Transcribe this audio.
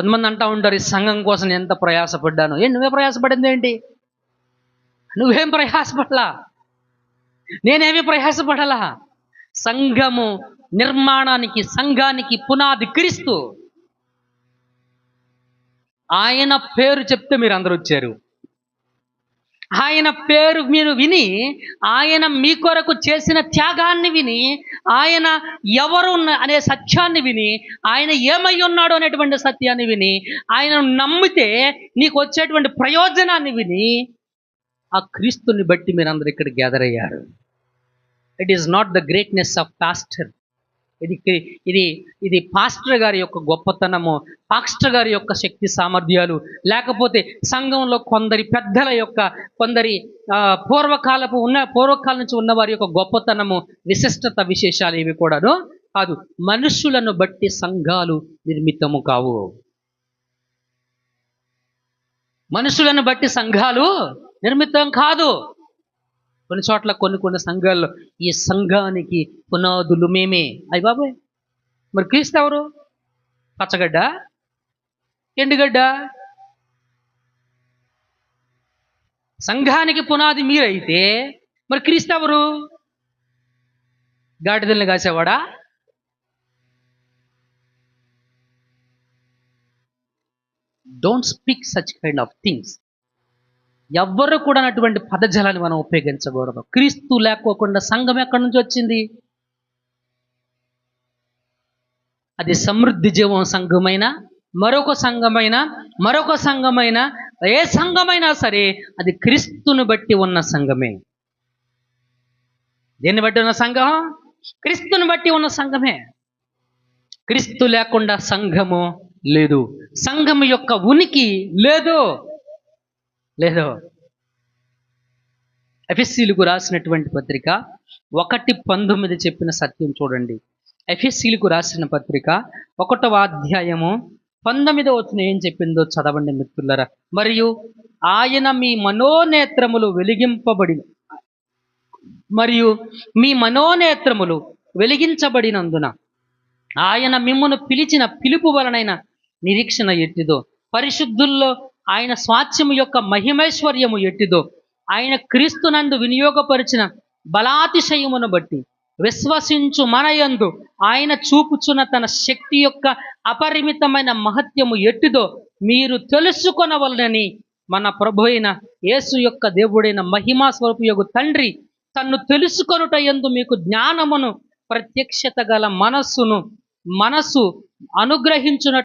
కొంతమంది అంటా ఉంటారు ఈ సంఘం కోసం నేను ఎంత ప్రయాసపడ్డాను? ఏ నువ్వే ప్రయాసపడింది ఏంటి? నువ్వేం ప్రయాసపడలా? నేనేమి ప్రయాసపడలా? సంఘము నిర్మాణానికి సంఘానికి పునాది క్రీస్తు. ఆయన పేరు చెప్తే మీరు అందరూ వచ్చారు. ఆయన పేరు మీరు విని ఆయన మీ కొరకు చేసిన త్యాగాన్ని విని ఆయన ఎవరు ఉన్న- అనే సత్యాన్ని విని ఆయన ఏమై ఉన్నాడు అనేటువంటి సత్యాన్ని విని ఆయన నమ్మితే నీకు వచ్చేటువంటి ప్రయోజనాన్ని విని ఆ క్రీస్తుని బట్టి మీరు ఇక్కడ గ్యాదర్ అయ్యారు. It is not the greatness of pastor ఇది ఇది ఇది పాస్టర్ గారి యొక్క గొప్పతనము పాస్టర్ గారి యొక్క శక్తి సామర్థ్యాలు. లేకపోతే సంఘంలో కొందరి పెద్దల యొక్క కొందరి పూర్వకాలపు ఉన్న పూర్వకాలం నుంచి ఉన్న వారి యొక్క గొప్పతనము విశిష్టత విశేషాలు ఇవి కూడాను కాదు. మనుషులను బట్టి సంఘాలు నిర్మితము కావు. మనుషులను బట్టి సంఘాలు నిర్మితం కాదు. కొన్ని చోట్ల కొన్ని కొన్ని సంఘాల్లో ఈ సంఘానికి పునాదులు మేమే. అయ్యి బాబాయ్! మరి క్రీస్తు ఎవరు? పచ్చగడ్డ? ఎండుగడ్డ? సంఘానికి పునాది మీరైతే మరి క్రీస్తు ఎవరు? గాడిదల్ని కాసేవాడా? Don't speak such kind of things ఎవ్వరు కూడా అటువంటి పదజాలాన్ని మనం ఉపయోగించకూడదు. క్రీస్తు లేకోకుండా సంఘం ఎక్కడి నుంచి వచ్చింది? అది సమృద్ధి జీవం సంఘమైన మరొక సంఘమైన మరొక సంఘమైన ఏ సంఘమైనా సరే అది క్రీస్తుని బట్టి ఉన్న సంఘమే. దేన్ని బట్టి ఉన్న సంఘం? క్రీస్తుని బట్టి ఉన్న సంఘమే. క్రీస్తు లేకుండా సంఘము లేదు. సంఘం యొక్క ఉనికి లేదు. లేదో. ఎఫ్ఎస్సీలకు రాసినటువంటి పత్రిక ఒకటి పంతొమ్మిది చెప్పిన సత్యం చూడండి. ఎఫ్ఎస్సీలకు రాసిన పత్రిక ఒకటవ అధ్యాయము పంతొమ్మిదవ వచ్చిన ఏం చెప్పిందో చదవండి మిత్రులరా. మరియు ఆయన మీ మనోనేత్రములు వెలిగింపబడి మరియు మీ మనోనేత్రములు వెలిగించబడినందున ఆయన మిమ్మను పిలిచిన పిలుపు వలనైన నిరీక్షణ ఎట్టిదో పరిశుద్ధుల్లో ఆయన స్వాస్థ్యము యొక్క మహిమైశ్వర్యము ఎట్టిదో ఆయన క్రీస్తునందు వినియోగపరిచిన బలాతిశయమును బట్టి విశ్వసించు మనయందు ఆయన చూపుచున్న తన శక్తి యొక్క అపరిమితమైన మహత్యము ఎట్టిదో మీరు తెలుసుకొనవలనని మన ప్రభు అయిన యేసు యొక్క దేవుడైన మహిమా స్వరూపయోగు తండ్రి తన్ను తెలుసుకొనుట యందు మీకు జ్ఞానమును ప్రత్యక్షత గల మనస్సును మనస్సు అనుగ్రహించున